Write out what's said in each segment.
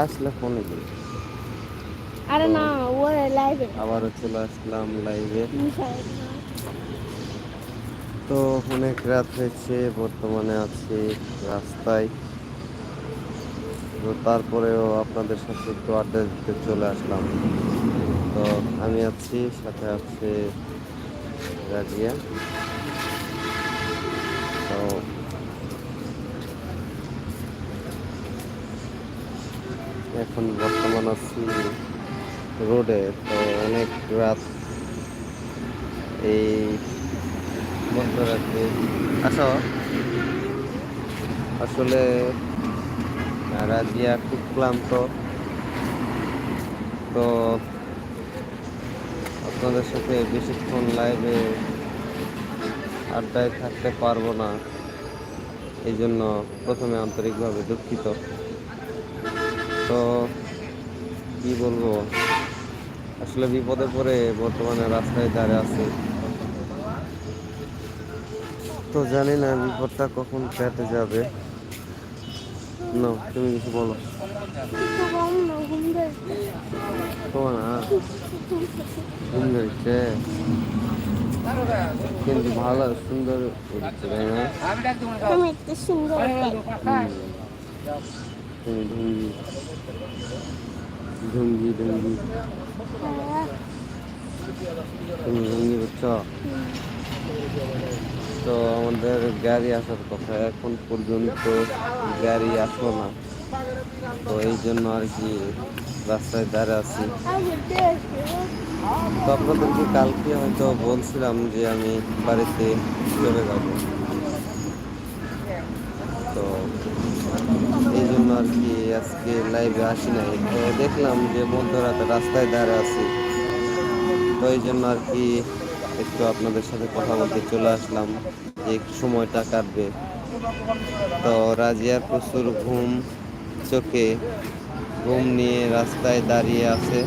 আসলে ফোনে দিই আরে না লাইভে চলে আসলাম লাইভে তো অনেক রাত হয়েছে বর্তমানে আছি রাস্তায়। তো তারপরেও আপনাদের সাথে একটু আড্ডা দিতে চলে আসলাম। তো আমি আছি সাথে আছে রাজিয়া। তো এখন বর্তমান আছি রোডে তো অনেক রাত এই মধ্যরাতে। আসো। আসলে রাজিয়া খুব ক্লান্ত। তো আপনাদের সাথে বেশিক্ষণ লাইভে আড্ডায় থাকতে পারব না। এই জন্য প্রথমে আন্তরিকভাবে দুঃখিত। তো কি বলব? আসলে বিপদে পড়ে বর্তমানে রাস্তায় দাঁড়িয়ে আছে। তো জানি না বিপদটা কখন কেটে যাবে। না তুমি কিছু বলো। তোমার না ঘুম ধরছে? কিন্তু ভালো সুন্দর তাই না? ঢুঙ্গি ঢুঙ্গি। ঢুঙ্গি তুমি ঢুঙ্গি বুঝছ? তো আমাদের গাড়ি আসার কথা, এখন পর্যন্ত গাড়ি আসলো না। তো এই জন্য আর কি রাস্তায় দাঁড়িয়ে আছি। তো আপনাদেরকে কালকে হয়তো বলছিলাম যে আমি বাড়িতে চলে যাব। জন্য আর কি আজকে লাইভে আসি নাই। দেখলাম যে মধ্যরাতে রাস্তায় দাঁড়িয়ে আছি। তো এই জন্য আর কি একটু আপনাদের সাথে কথা বলতে চলে আসলাম যে সময়টা কাটবে। তো রাজিয়ার প্রচুর ঘুম চোখে। ঘুম নিয়ে রাস্তায় দাঁড়িয়ে আছে।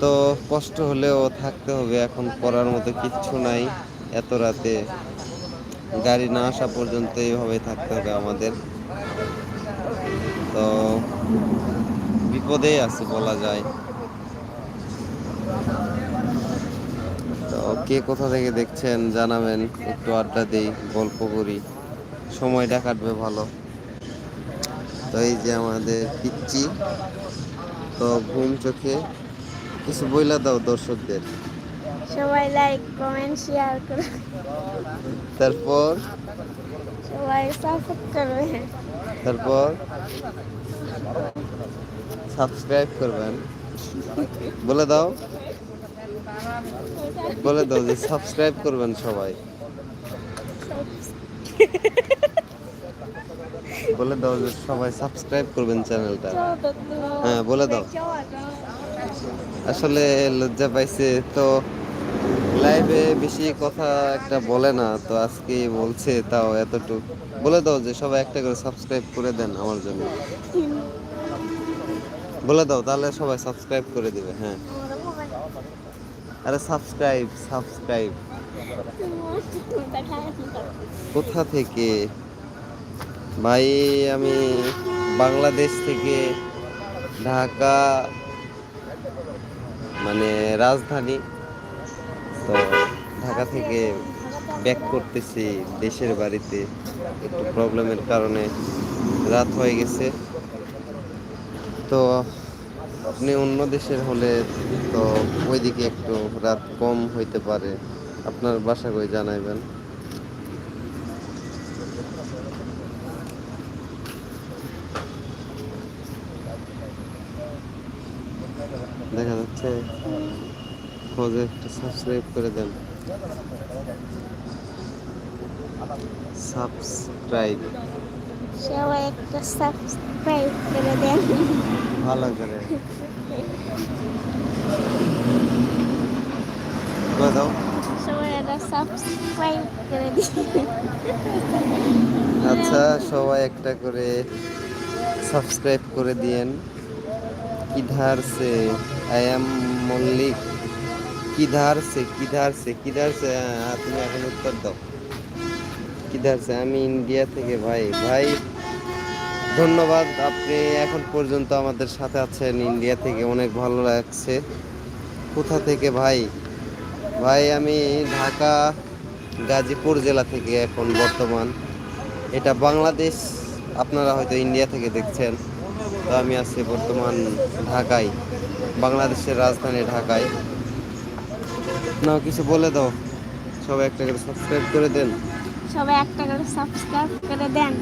তো কষ্ট হলেও থাকতে হবে, এখন করার মতো কিচ্ছু নাই এত রাতে। গাড়ি না আসা পর্যন্ত এইভাবে থাকতে হবে আমাদের। তো বিপদেই আছে বলা যায়। তো কে কোথা থেকে দেখছেন জানাবেন একটু আড্ডা দিই গল্প করি। সময়টা কাটবে ভালো। তো এই যে আমাদের পিচ্ছি তো ঘুম চোখে কিছু বইলা দাও দর্শকদের। সবাই লাইক কমেন্ট শেয়ার করো। তারপর? সবাই সাপোর্ট করবে তারপর? সাবস্ক্রাইব করবেন। বলে দাও। বলে দাও যে সাবস্ক্রাইব করবেন সবাই। বলে দাও যে সবাই সাবস্ক্রাইব করবেন চ্যানেলটা। হ্যাঁ বলে দাও। আসলে লজ্জা পাইছে তো লাইভে বেশি কথা একটা বলে না, তো আজকে বলছে তাও এতটুক। বলে দাও যে সবাই একটা করে সাবস্ক্রাইব করে দেন আমার জন্য। বলে দাও, তাহলে সবাই সাবস্ক্রাইব করে দিবে হ্যাঁ। আরে সাবস্ক্রাইব সাবস্ক্রাইব কোথা থেকে? ভাই, আমি বাংলাদেশ থেকে ঢাকা মানে রাজধানী। তো ঢাকা থেকে ব্যাক করতেছি দেশের বাড়িতে, একটু প্রবলেমের কারণে রাত হয়ে গেছে। তো আপনি অন্য দেশের হলে তো ওইদিকে একটু রাত কম হইতে পারে, আপনার বাসা কই জানাইবেন? দেখা যাচ্ছে খোঁজে সাবস্ক্রাইব করে দেন। সাবস্ক্রাইব সবাই একটা সাবস্ক্রাইব করে দেন। ভালো করে। দাও। সবাই একটা সাবস্ক্রাইব করে দিন। আচ্ছা সবাই একটা করে সাবস্ক্রাইব করে দিয়েন। কিধার সে? আই এম মল্লিক কিধার সে কিধার সে কিধার সে তুমি এখন উত্তর দাও। কিধার সে, আমি ইন্ডিয়া থেকে, ভাই ভাই, ধন্যবাদ, আপনি এখন পর্যন্ত আমাদের সাথে আছেন, ইন্ডিয়া থেকে অনেক ভালো লাগছে। কোথা থেকে, ভাই? ভাই, আমি ঢাকা, গাজীপুর জেলা থেকে এখন বর্তমান। এটা বাংলাদেশ, আপনারা হয়তো ইন্ডিয়া থেকে দেখছেন। তো আমি আছি বর্তমান ঢাকায়, বাংলাদেশের রাজধানী ঢাকায়। না কিছু বলে দাও। সবাই একটা করে সাবস্ক্রাইব করে দেন। সবাই একটা করে সাবস্ক্রাইব করে দেন।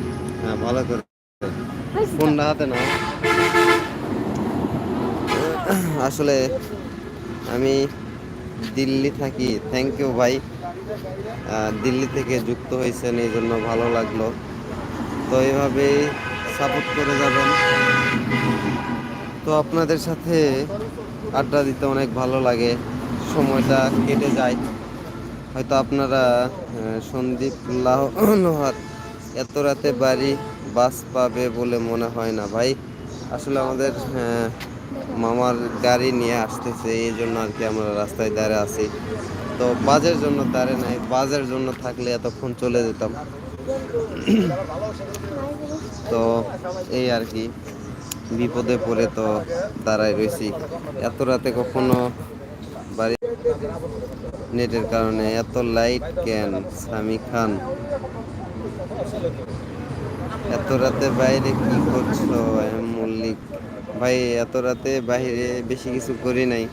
হ্যাঁ ভালো করে। ফোনটা হাতে না আসলে আমি দিল্লি থাকি। থ্যাংক ইউ ভাই। দিল্লি থেকে যুক্ত হয়েছেন এই জন্য ভালো লাগল। তো এইভাবেই সাপোর্ট করে যাবেন। তো আপনাদের সাথে আড্ডা দিতে অনেক ভালো লাগে। সময়টা কেটে যায়। হয়তো আপনারা সন্দীপ লাহ- লোহার এত রাতে বাড়ি বাস পাবে বলে মনে হয় না ভাই। আসলে আমাদের মামার গাড়ি নিয়ে আসতেছে, এই জন্য আর কি আমরা রাস্তায় দাঁড়িয়ে আছি। তো বাজের জন্য দাঁড়িয়ে নাই, বাজের জন্য থাকলে এতক্ষণ চলে যেতাম। তো এই আর কি, বিপদে পড়ে তো দাঁড়ায় রয়েছি এত রাতে কখনো নেটের কারণে এত লাইট কেন সামি খান? এত রাতে বাইরে কি করছ মল্লিক? ভাই, এত রাতে বাইরে বেশি কিছু করি নাই।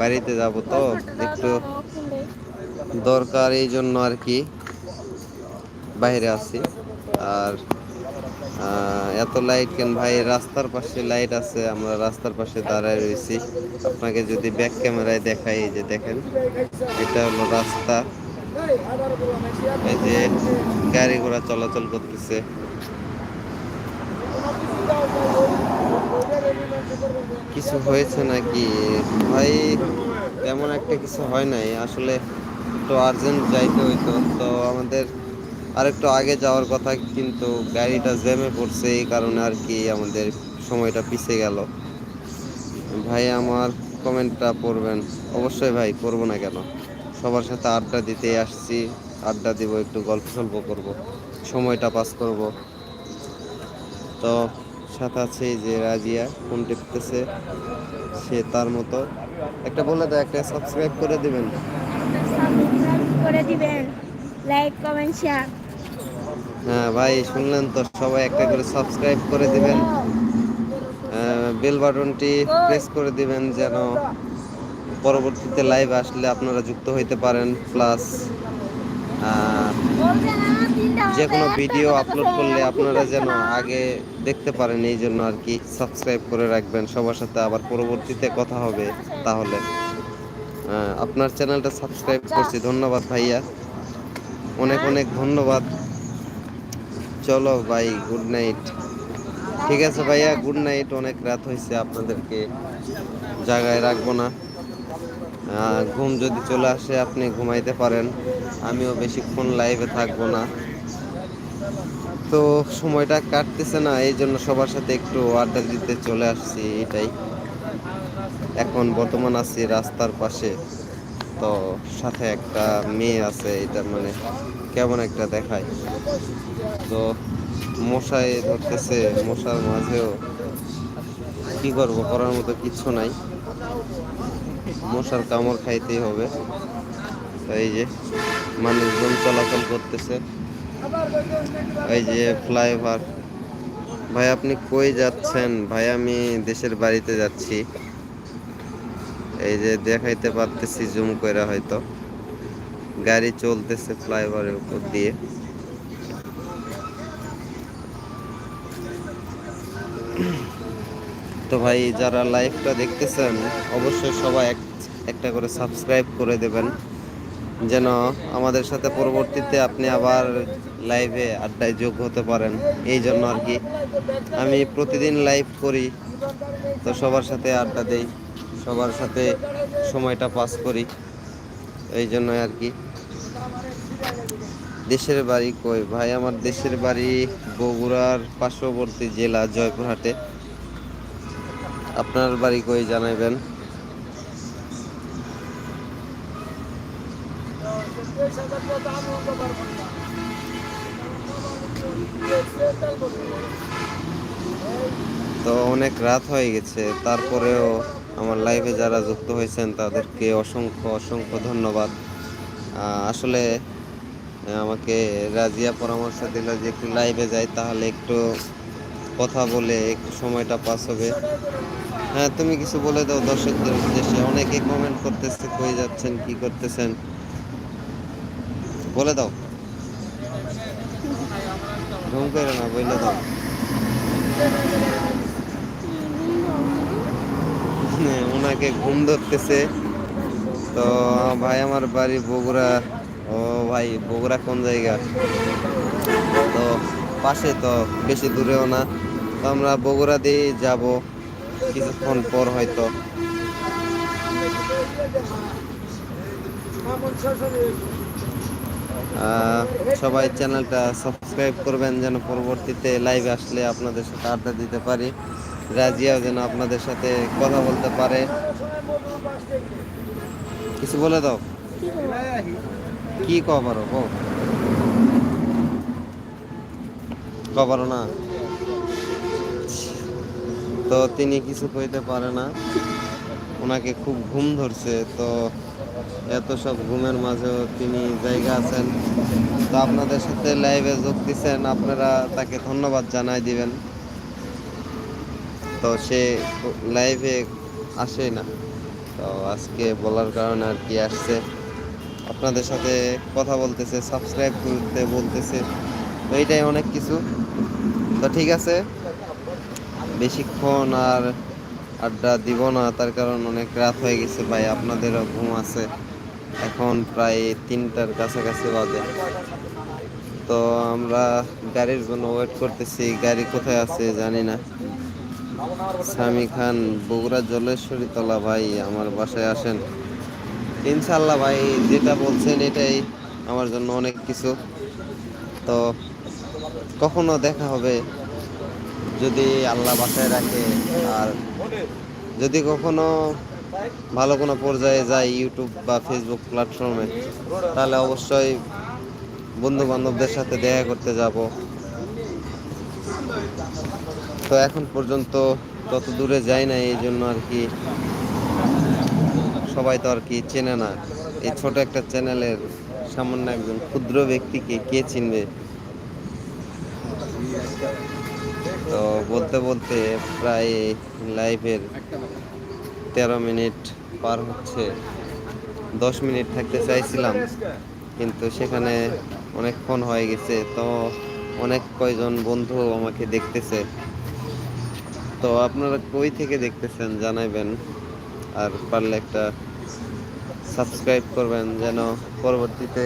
বাড়িতে যাব তো, একটু দরকার এই জন্য আর কি। বাইরে আছি, আর এত লাইট কেন? ভাই, রাস্তার পাশে লাইট আছে, আমরা রাস্তার পাশে দাঁড়ায় রয়েছি। আপনাকে যদি ব্যাক ক্যামেরায় দেখাই, এই যে দেখেন, এটা হলো রাস্তা। এই যে গাড়ি ঘোড়া চলাচল করতেছে। কিছু হয়েছে নাকি? ভাই, তেমন একটা কিছু হয় নাই। আসলে একটু আর্জেন্ট যাইতে হইতো, তো আমাদের আর একটু আগে যাওয়ার কথা, কিন্তু গাড়িটা জ্যামে পড়ছে, এই কারণে আর কি আমাদের সময়টা পিছিয়ে গেল। ভাই, আমার কমেন্টটা পড়বেন। অবশ্যই ভাই করব না কেন? সবার সাথে আড্ডা দিতে আসছি, আড্ডা দিব, একটু গল্প সল্প করব, সময়টা পাস করব। তো সাথে আছে যে রাজিয়া, ফোন টিপতেছে, সে তার মতো। একটা বলে দাও, একটা সাবস্ক্রাইব করে দিবেন। করে দিবেন। লাইক কমেন্ট শেয়ার হ্যাঁ ভাই, শুনলেন তো, সবাই একটা করে সাবস্ক্রাইব করে দিবেন। বেল বাটনটি প্রেস করে দিবেন যেন পরবর্তীতে লাইভ আসলে আপনারা যুক্ত হইতে পারেন। প্লাস যে কোনো ভিডিও আপলোড করলে আপনারা যেন আগে দেখতে পারেন, এই জন্য আর কি সাবস্ক্রাইব করে রাখবেন। সবার সাথে আবার পরবর্তীতে কথা হবে তাহলে। আপনার চ্যানেলটা সাবস্ক্রাইব করছি। ধন্যবাদ ভাইয়া। অনেক অনেক ধন্যবাদ। চলো ভাই গুড নাইট ঠিক আছে ভাইয়া গুড নাইট অনেক রাত হয়েছে আপনাদেরকে জায়গায় রাখব না। ঘুম যদি চলে আসে, আপনি ঘুমাইতে পারেন। আমিও বেশিক্ষণ লাইভে থাকব না। তো সময়টা কাটতেছে না, এই জন্য সবার সাথে একটু আড্ডা দিতে চলে আসছি, এটাই। এখন বর্তমান আছি রাস্তার পাশে, তো সাথে একটা মেয়ে আছে, এটা মানে কেমন একটা দেখায়। তো মশায় ধরতেছে, মশার মাঝেও কি করব, করার মতো কিচ্ছু নাই। মশার কামড় খাইতেই হবে। এই যে মানুষজন চলাচল করতেছে। এই যে ফ্লাইওভার। ভাই, আপনি কই যাচ্ছেন? ভাই, আমি দেশের বাড়িতে যাচ্ছি। এই যে দেখাইতে পারতেছি, জুম করে হয়তো। গাড়ি চলতেছে ফ্লাইওভারের উপর দিয়ে। তো ভাই, যারা লাইভটা দেখতেছেন, অবশ্যই সবাই এক একটা করে সাবস্ক্রাইব করে দেবেন। যেন আমাদের সাথে পরবর্তীতে আপনি আবার লাইভে আড্ডায় যোগ হতে পারেন। এই জন্য আর কি আমি প্রতিদিন লাইভ করি, তো সবার সাথে আড্ডা দেই, সবার সাথে সময়টা পাস করি। এই জন্য আর কি। দেশের বাড়ি কই? ভাই, আমার দেশের বাড়ি বগুড়ার পার্শ্ববর্তী জেলা জয়পুরহাটে। আপনার বাড়ি কই জানাইবেন? তো অনেক রাত হয়ে গেছে, তারপরেও আমার লাইভে যারা যুক্ত হয়েছেন তাদেরকে অসংখ্য অসংখ্য ধন্যবাদ। আসলে আমাকে রাজিয়া পরামর্শ দিল যে একটু লাইভে যাই তাহলে একটু কথা বলে একটু সময়টা পাস হবে। হ্যাঁ তুমি কিছু বলে দাও দর্শকদের উদ্দেশ্যে। অনেকে কমেন্ট করতেছে কই যাচ্ছেন কি করতেছেন? বলে দাও। ঘুম করে না বলে দাও। হ্যাঁ, ওনাকে ঘুম ধরতেছে। তো ভাই আমার বাড়ি বগুড়া। ও ভাই, বগুড়া কোন জায়গা? তো পাশে তো বেশি দূরেও না। তো আমরা বগুড়া দিয়ে যাব কিছুক্ষণ পর হয়তো। সবাই চ্যানেলটা সাবস্ক্রাইব করবেন যেন পরবর্তীতে লাইভে আসলে আপনাদের সাথে আড্ডা দিতে পারি। রাজিয়াও যেন আপনাদের সাথে কথা বলতে পারে। কিছু বলে দাও। কি কবারো বল। কবারো না। তো তিনি কিছু কইতে পারে না। ওনাকে খুব ঘুম ধরছে, তো এত সব ঘুমের মাঝেও তিনি জায়গা আছেন। তো আপনাদের সাথে লাইভে যোগ দিচ্ছেন আপনারা তাকে ধন্যবাদ জানাই দিবেন। তো সে লাইভে আসেই না। তো আজকে বলার কারণে আর কি আসছে। আপনাদের সাথে কথা বলতেছে সাবস্ক্রাইব করতে বলতেছে। তো এইটাই অনেক কিছু। তো ঠিক আছে, বেশিক্ষণ আর আড্ডা দিব না, তার কারণ অনেক রাত হয়ে গেছে ভাই, আপনাদেরও ঘুম আছে। এখন প্রায় তিনটার কাছাকাছি বাজে। তো আমরা গাড়ির জন্য ওয়েট করতেছি, গাড়ি কোথায় আছে জানি না। সামি খান, বগুড়া জলেশ্বরী তলা ভাই, আমার বাসায় আসেন। ইনশাল্লাহ ভাই, যেটা বলছেন এটাই আমার জন্য অনেক কিছু। তো কখনো দেখা হবে যদি আল্লাহ বাসায় রাখে। আর যদি কখনো ভালো কোনো পর্যায়ে যাই ইউটিউব বা ফেসবুক প্ল্যাটফর্মে তাহলে অবশ্যই বন্ধু বান্ধবদের সাথে দেখা করতে যাব। তো এখন পর্যন্ত তত দূরে যাই না, এই জন্য আর কি সবাই তো আর কি চেনে না। এই ছোট একটা চ্যানেলের সামান্য একজন ক্ষুদ্র ব্যক্তিকে কে চিনবে? তো বলতে বলতে প্রায় লাইভের তেরো মিনিট পার হচ্ছে। দশ মিনিট থাকতে চাইছিলাম, কিন্তু সেখানে অনেকক্ষণ হয়ে গেছে, তো অনেক কয়জন বন্ধু আমাকে দেখতেছে। তো আপনারা কই থেকে দেখতেছেন জানাইবেন, আর পারলে একটা সাবস্ক্রাইব করবেন যেন পরবর্তীতে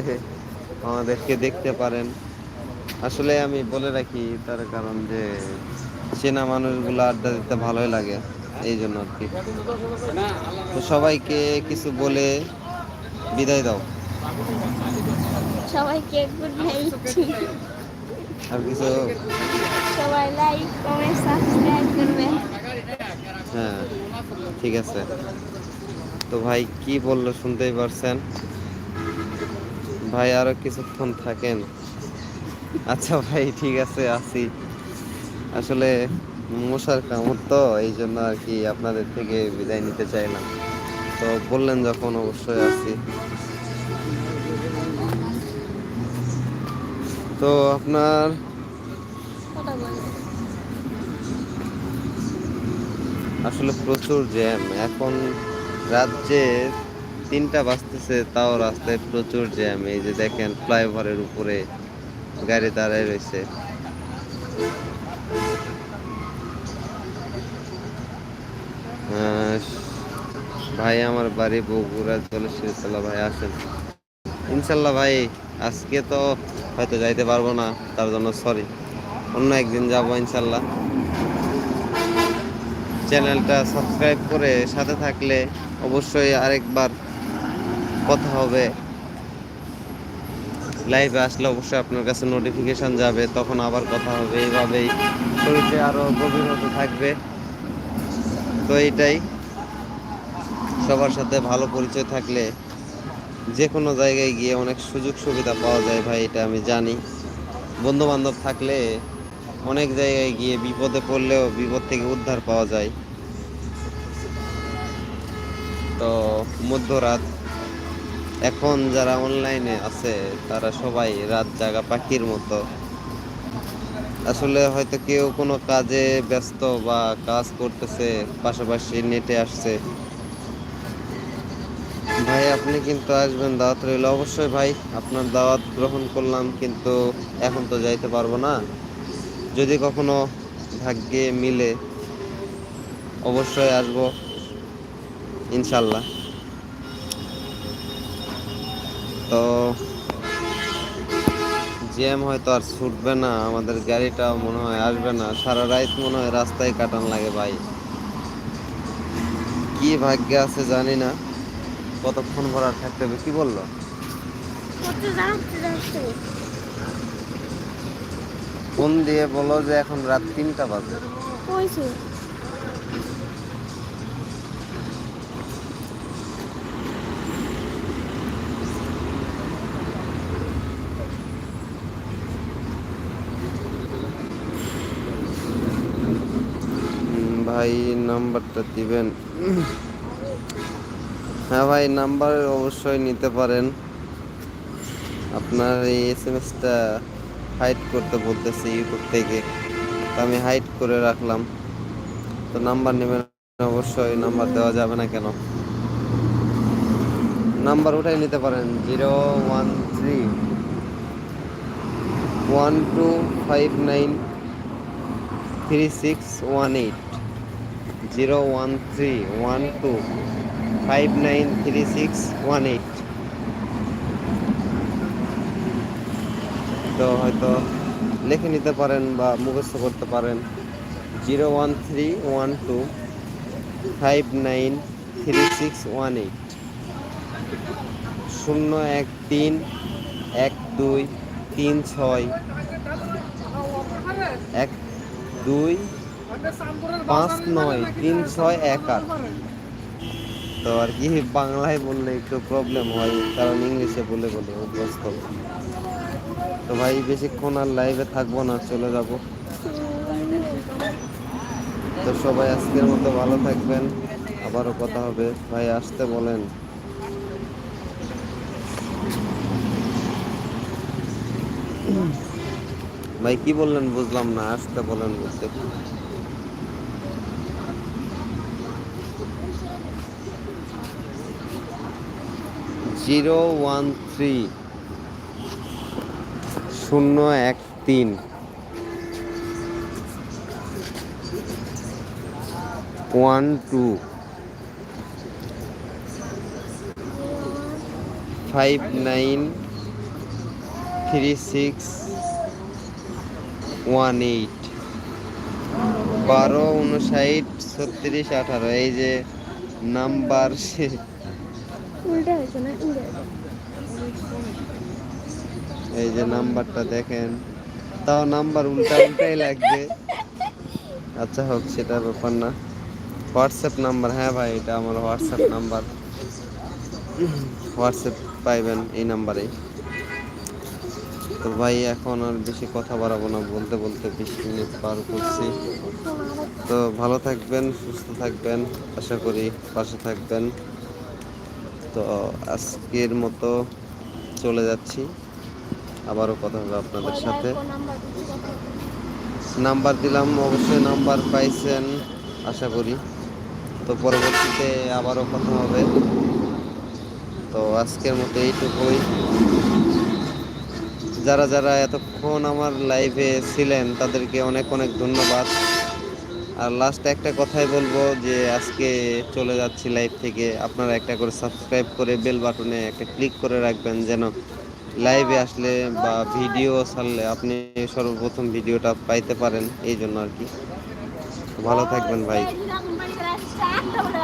আমাদেরকে দেখতে পারেন। আসলে আমি বলে রাখি তার কারণ যে চেনা মানুষগুলো আড্ডা দিতে ভালোই লাগে এই জন্য আর কি। তো সবাইকে কিছু বলে বিদায় দাও। সবাইকে গুড নাইট আর কিছু? সবাই লাইক কমেন্ট সাবস্ক্রাইব করবেন হ্যাঁ ঠিক আছে। তো ভাই, কি বলল শুনতেই পারছেন? ভাই, আরও কিছুক্ষণ থাকেন। আচ্ছা ভাই, ঠিক আছে আছি আসলে মশার কামড় তো, এই জন্য আর কি আপনাদের থেকে বিদায় নিতে চাইলাম। তো বললেন যখন অবশ্যই আছি তো আপনার আসলে প্রচুর জ্যাম। এখন রাজ্যে তিনটা বাজতেছে, তাও রাস্তায় প্রচুর জ্যাম। এই যে দেখেন, ফ্লাইওভারের উপরে গাড়ি দাঁড়ায় রয়েছে। ভাই, আমার বাড়ি বগুড়া জলেশ্বরীতলা ভাই, আসেন। ইনশাল্লাহ, ভাই, আজকে তো হয়তো যাইতে পারব না, তার জন্য সরি অন্য একদিন যাব ইনশাল্লাহ। চ্যানেলটা সাবস্ক্রাইব করে সাথে থাকলে অবশ্যই আরেকবার কথা হবে। লাইভে আসলে অবশ্যই আপনার কাছে নোটিফিকেশান যাবে, তখন আবার কথা হবে। এইভাবেই শরীরে আরও গভীর হতে থাকবে। তো এইটাই। সবার সাথে ভালো পরিচয় থাকলে যে কোনো জায়গায় গিয়ে অনেক সুযোগ সুবিধা পাওয়া যায় ভাই, এটা আমি জানি। বন্ধু বান্ধব থাকলে অনেক জায়গায় গিয়ে বিপদে পড়লেও বিপদ থেকে উদ্ধার পাওয়া যায়। তো মধ্যরাত, এখন যারা অনলাইনে আছে, তারা সবাই রাত জাগা পাখির মতো। আসলে হয়তো কেউ কোনো কাজে ব্যস্ত বা কাজ করতেছে, পাশাপাশি নেটে আসছে। ভাই, আপনি কিন্তু আসবেন দাওয়াত রইল। অবশ্যই ভাই, আপনার দাওয়াত গ্রহণ করলাম, কিন্তু এখন তো যাইতে পারব না। যদি কখনো ভাগ্যে মিলে, অবশ্যই আসব। ইনশাল্লাহ। তো জ্যাম হয়তো আর ছুটবে না আমাদের গাড়িটা মনে হয় আসবে না। সারা রাত মনে হয় রাস্তায় কাটান লাগে ভাই। কি ভাগ্যে আছে জানি না। কতক্ষণ ভরার থাকতে হবে কি বলল? ফোন দিয়ে বলো যে এখন রাত তিনটা বাজে। ভাই, নাম্বারটা দিবেন। হ্যাঁ ভাই, নাম্বার অবশ্যই নিতে পারেন। আপনার এই এস এম এসটা হাইড করতে বলতেছে ইউটিউব থেকে। তো আমি হাইড করে রাখলাম। তো নাম্বার নেবেন অবশ্যই, নাম্বার দেওয়া যাবে না কেন? নাম্বার উঠাই নিতে পারেন, zero one three one two five nine three six one eight. Zero one three one two five nine three six one eight. তো হয়তো লিখে নিতে পারেন বা মুখস্থ করতে পারেন। Zero one three one two five nine three six one eight. শূন্য এক তিন এক দুই তিন ছয় এক দুই পাঁচ নয়, তিন ছয়, এক আট। তো আর কি, বাংলায় বললে একটু প্রবলেম হয়, কারণ ইংলিশে বলে বলে অভ্যস্ত। তো ভাই, বেশিক্ষণ আর লাইভে থাকব না, চলে যাব। তো সবাই আজকের মতো ভালো থাকবেন। আবারও কথা হবে। ভাই, আসতে বলেন। ভাই, কি বললেন? বুঝলাম না, আসতে বলেন বলতে। জিরো ওয়ান থ্রি শূন্য এক তিন। One two. Five nine three six one eight. বারো উনষাট ছত্রিশ, আঠারো, এই যে নাম্বার এই যে নাম্বারটা দেখেন। তাও নাম্বার উল্টা উল্টাই লাগবে। আচ্ছা হোক সেটা ব্যাপার না। হোয়াটসঅ্যাপ নাম্বার হ্যাঁ ভাই, এটা আমার হোয়াটসঅ্যাপ নাম্বার। হোয়াটসঅ্যাপ পাইবেন এই নাম্বারেই তো ভাই, এখন আর বেশি কথা বাড়াবো না, বলতে বলতে বিশ মিনিট পার করছি। তো ভালো থাকবেন, সুস্থ থাকবেন, আশা করি পাশে থাকবেন। তো আজকের মতো চলে যাচ্ছি। আবারও কথা হবে আপনাদের সাথে। নাম্বার দিলাম, অবশ্যই নাম্বার পাইছেন, আশা করি। তো পরবর্তীতে আবারও কথা হবে। তো আজকের মতো এইটুকুই। যারা যারা এতক্ষণ আমার লাইভে ছিলেন, তাদেরকে অনেক অনেক ধন্যবাদ। আর লাস্ট একটা কথাই বলব যে, আজকে চলে যাচ্ছি লাইভ থেকে। আপনারা একটা করে সাবস্ক্রাইব করে বেল বাটনে একটা ক্লিক করে রাখবেন যেন লাইভে আসলে বা ভিডিও ছাড়লে আপনি সর্বপ্রথম ভিডিওটা পাইতে পারেন, এই জন্য আর কি। ভালো থাকবেন ভাই।